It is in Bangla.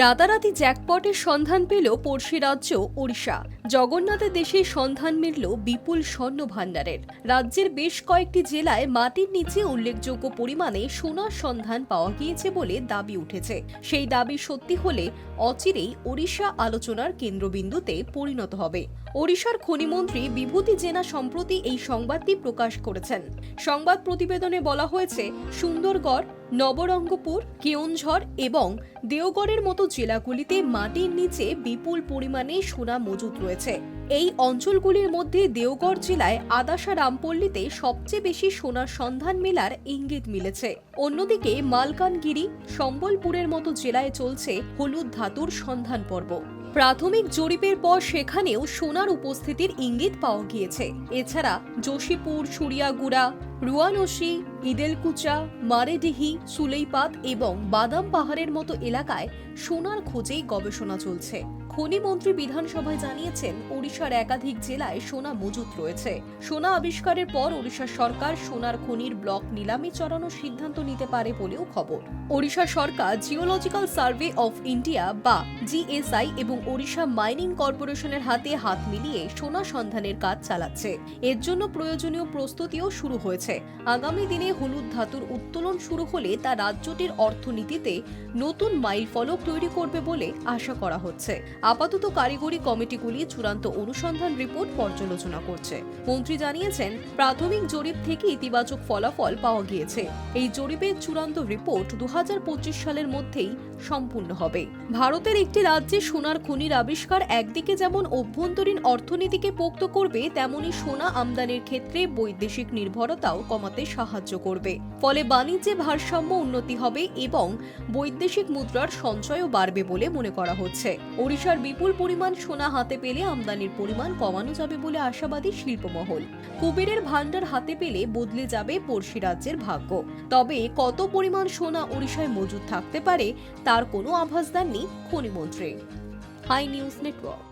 রাতারাতি জ্যাকপটের সন্ধান পেল পড়শি রাজ্য ওড়িশা। জগন্নাথের দেশে সন্ধান মিলল বিপুল স্বর্ণ ভাণ্ডারের রাজ্যের বেশ কয়েকটি জেলায় মাটির নিচে উল্লেখযোগ্য পরিমাণে সোনার সন্ধান পাওয়া গিয়েছে বলে দাবি উঠেছে। সেই দাবি সত্যি হলে অচিরেই ওড়িশা আলোচনার কেন্দ্রবিন্দুতে পরিণত হবে। ওড়িশার খনিমন্ত্রী বিভূতি জেনা সম্প্রতি এই সংবাদটি প্রকাশ করেছেন। সংবাদ প্রতিবেদনে বলা হয়েছে, সুন্দরগড় নবরঙ্গপুর কেওনঝড় এবং দেওগড়ের মতো জেলাগুলিতে মাটির নিচে বিপুল পরিমাণে সোনা মজুদ রয়েছে। এই অঞ্চলগুলির মধ্যে দেওগড় জেলায় আদাসা রামপল্লীতে সবচেয়ে বেশি সোনার সন্ধান মেলার ইঙ্গিত মিলেছে। অন্যদিকে মালকানগিরি, সম্বলপুরের মতো জেলায় চলছে হলুদ ধাতুর সন্ধান পর্ব। প্রাথমিক জরিপের পর সেখানেও সোনার উপস্থিতির ইঙ্গিত পাওয়া গিয়েছে। এছাড়া যোশীপুর সুরিয়াগুড়া রুয়ানসি ইদেলকুচা মারেডিহি সুলেইপাত এবং বাদাম পাহাড়ের মতো এলাকায় সোনার খোঁজেই গবেষণা চলছে। খনিমন্ত্রী বিধানসভায় জানিয়েছেন, ওড়িশার একাধিক জেলায় সোনা মজুত রয়েছে। সোনা আবিষ্কারের পর ওড়িশা সরকার সোনার খনির ব্লক নিলামে চড়ানোর সিদ্ধান্ত নিতে পারে বলেও খবর। ওড়িশা সরকার জিওলজিক্যাল সার্ভে অফ ইন্ডিয়া বা জিএসআই এবং ওড়িশা মাইনিং কর্পোরেশনের হাতে হাত মিলিয়ে সোনা সন্ধানের কাজ চালাচ্ছে। এর জন্য প্রয়োজনীয় প্রস্তুতিও শুরু হয়েছে। আগামী দিনে হলুদ ধাতুর উত্তোলন শুরু হলে তা রাজ্যটির অর্থনীতিতে নতুন মাইল ফলক তৈরি করবে বলে আশা করা হচ্ছে। আপাতত কারিগরি কমিটিগুলি চূড়ান্ত অনুসন্ধান রিপোর্ট পর্যালোচনা করছে। মন্ত্রী জানিয়েছেন, প্রাথমিক জরিপ থেকে ইতিবাচক ফলাফল পাওয়া গিয়েছে। এই জরিপের চূড়ান্ত রিপোর্ট দু হাজার পঁচিশ সালের মধ্যেই সম্পূর্ণ হবে। ভারতের একটি রাজ্যে সোনার খনির আবিষ্কার একদিকে যেমন অভ্যন্তরীণ অর্থনীতিকে পোক্ত করবে, তেমনি সোনা আমদানির ক্ষেত্রে বৈদেশিক নির্ভরতাও কমাতে সাহায্য করবে। ফলে বাণিজ্যে ভারসাম্য উন্নতি হবে এবং বৈদেশিক মুদ্রার সঞ্চয়ও বাড়বে বলে মনে করা হচ্ছে। ওড়িশার বিপুল পরিমাণ সোনা হাতে পেলে আমদানির পরিমাণ কমানো যাবে বলে আশাবাদী শিল্পমহল। কুবেরের ভান্ডার হাতে পেলে বদলে যাবে পড়শি রাজ্যের ভাগ্য। তবে কত পরিমাণ সোনা ওড়িশায় মজুদ থাকতে পারে, তার কোনো আভাস দেননি খনিমন্ত্রী হাই নিউজ নেটওয়ার্ক।